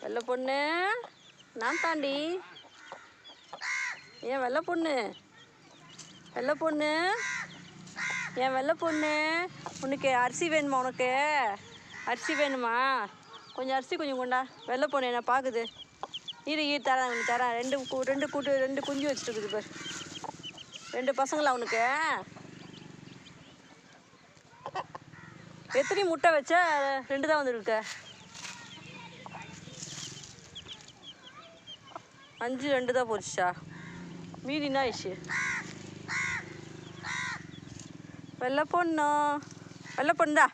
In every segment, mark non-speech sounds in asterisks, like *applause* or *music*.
வெள்ளை பொண்ணு. நான் தாண்டி. ஏன் வெள்ளை பொண்ணு? வெள்ளை பொண்ணு. ஏன் வெள்ளை பொண்ணு? உனக்கு அரிசி வேணுமா உனக்கு? அரிசி வேணுமா? கொஞ்சம் அரிசி கொஞ்சம் கொண்டா. வெள்ளை பொண்ணு என்ன பார்க்குது இரு இரு தரேன் உனக்கு தரேன். ரெண்டு கூ- ரெண்டு கூட்டு ரெண்டு குஞ்சு வச்சுட்டு இருக்குது ரெண்டு பசங்களா உனக்கு? எத்தனை முட்டை வச்ச ரெண்டு தான் வந்துருக்கு? அஞ்சு ரெண்டு தான் போச்சுச்சா மீதி என்ன ஆயிடுச்சு? வெள்ளை பொண்ணு. வெள்ளை பொண்ணுதா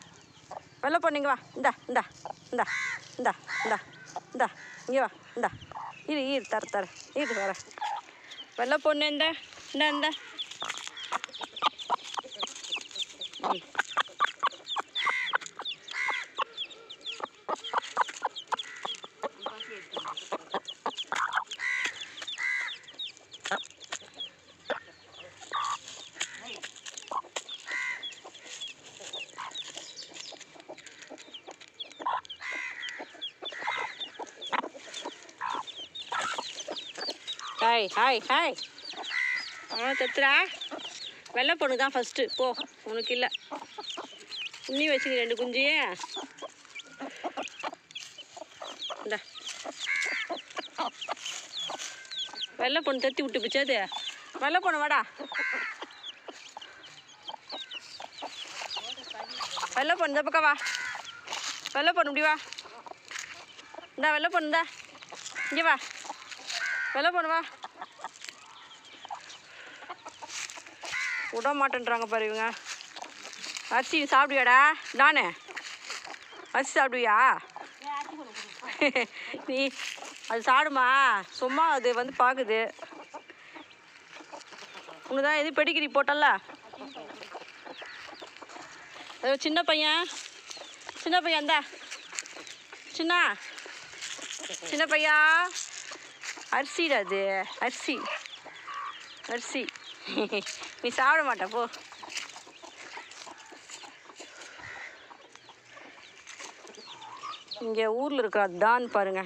வெள்ளை பொண்ணு வா. இந்தா இந்தா இந்தா இந்தா இந்தா இந்தா. இங்கே வா இந்தா. இரு இரு தர தர. இரு வர. வெள்ளை பொண்ணு இந்த இந்தா இந்தா. ஹாய் ஹாய் ஹாய் அவனை தத்துறா வெள்ளை பொண்ணு தான் ஃபஸ்ட்டு போ உனக்கு இல்லை. இன்னி வச்சுங்க ரெண்டு குஞ்சு இந்த. வெள்ளை பொண்ணு தத்தி விட்டு பிச்சாது வெள்ளை பொண்ணு வாடா. வெள்ளை பொண்ணு இந்த பக்கம் வா. வெள்ளை பொண்ணு இப்படி வா. இந்தா வெள்ளை பொண்ணு இந்தா. இங்கே வா. வெள்ளை போனவா விட மாட்டேன்றாங்க பாரு இவங்க. அரிசி சாப்பிடுவியாடா? நானே அரிசி சாப்பிடுவியா? *laughs* நீ அது சாப்பிடுமா சும்மா அது வந்து பார்க்குது உனக்கு தான் எது பெடிகிரி போட்டல்ல? அது சின்ன பையன். சின்ன பையன் இந்தா. சின்ன? சின்ன பையா? அரிசிடா அது அரிசி அரிசி நீ சாப்பிட மாட்ட போ. இங்கே ஊரில் இருக்கிற டான் பாருங்க.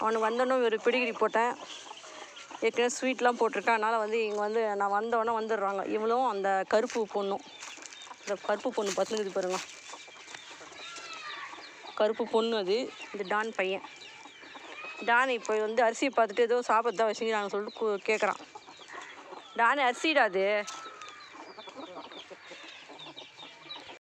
அவனுக்கு வந்தோடனே ஒரு பிடிகிரி போட்டேன். ஏற்கனவே ஸ்வீட்லாம் போட்டிருக்கேன். அதனால் வந்து இங்கே வந்து நான் வந்தோடனே வந்துடுறாங்க. இவளும் அந்த கருப்பு பொண்ணும். இந்த கருப்பு பொண்ணு பத்துனுக்குது பாருங்க. கருப்பு பொண்ணு அது. இந்த டான் பையன். டான் இப்போ வந்து அரிசியை பார்த்துட்டு ஏதோ சாப்பிட்டு தான் வச்சுக்கிறாங்க சொல்லிட்டு கேட்குறான் டானு அரிசிடாது